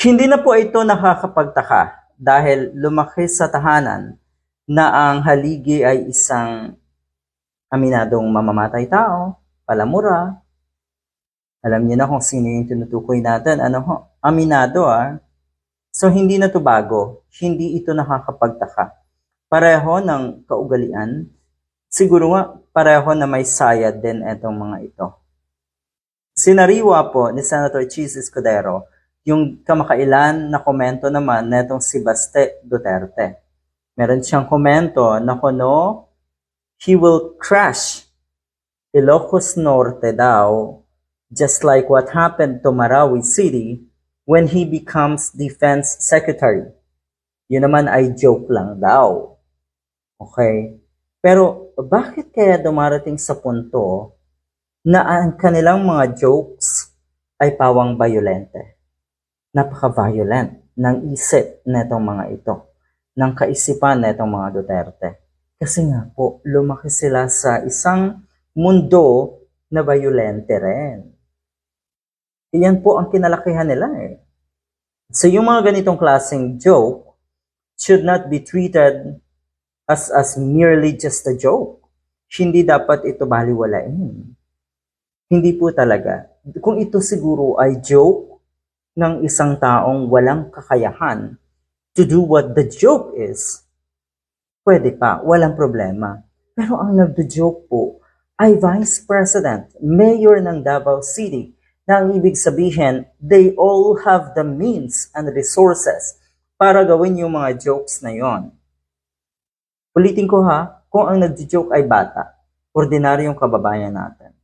Hindi na po ito nakakapagtaka dahil lumaki sa tahanan na ang haligi ay isang aminadong mamamatay tao, palamura. Alam niyo na kung sino yung tinutukoy natin. Ano ho? Aminado ah. So hindi na to bago. Hindi ito nakakapagtaka. Pareho ng kaugalian. Siguro nga pareho na may sayad din itong mga ito. Sinariwa po ni Senator Cheese Escudero yung kamakailan na komento naman netong si Baste Duterte. Meron siyang komento na kuno he will crash Ilocos Norte daw just like what happened to Marawi City when he becomes defense secretary. Yun naman ay joke lang daw. Okay? Pero bakit kaya dumarating sa punto na ang kanilang mga jokes ay pawang violente? Napaka-violent ng isip netong mga ito, ng kaisipan netong mga Duterte. Kasi nga po, lumaki sila sa isang mundo na violente rin. Iyan po ang kinalakihan nila eh. So yung mga ganitong klaseng joke should not be treated as as merely just a joke. Hindi dapat ito baliwalain. Hindi po talaga. Kung ito siguro ay joke ng isang taong walang kakayahan to do what the joke is, pwede pa, walang problema. Pero ang nagdo-joke po ay Vice President, Mayor ng Davao City, na ang ibig sabihin, they all have the means and resources para gawin yung mga jokes na yon. Ulitin ko ha, kung ang nagjo-joke ay bata, ordinaryong kababayan natin.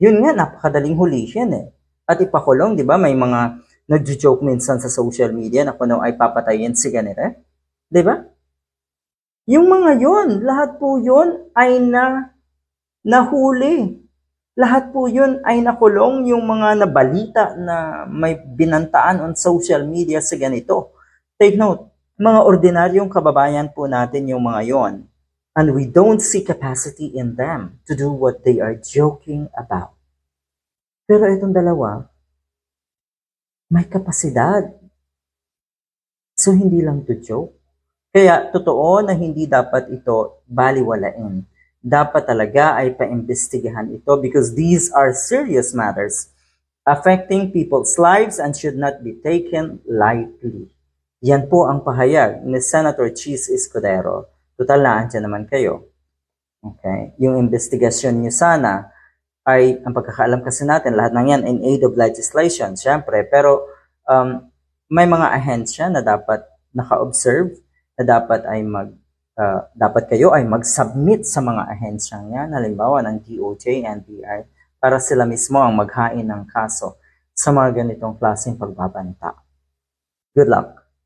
Yun nga, napakadaling hulihin eh. At ipakulong, di ba? May mga nagjo-joke minsan sa social media na kuno ay papatayin si ganito. Di ba? Yung mga yon, lahat po yon ay na nahuli. Lahat po yun ay nakulong yung mga nabalita na may binantaan on social media sa ganito. Take note, mga ordinaryong kababayan po natin yung mga yon. And we don't see capacity in them to do what they are joking about. Pero itong dalawa, may kapasidad. So hindi lang to joke. Kaya totoo na hindi dapat ito baliwalain. Dapat talaga ay paimbestigahan ito because these are serious matters affecting people's lives and should not be taken lightly. Yan po ang pahayag ni Senator Cheese Escudero. Total na, andyan naman kayo. Okay? Yung investigasyon niyo sana ay, ang pagkakaalam kasi natin, lahat ng yan in aid of legislation, syempre. Pero um, may mga ahensya na dapat naka-observe, na dapat ay mag uh, dapat kayo ay mag-submit sa mga ahensyang yan, halimbawa ng DOJ, NBI, para sila mismo ang maghain ng kaso sa mga ganitong klaseng pagbabanta. Good luck!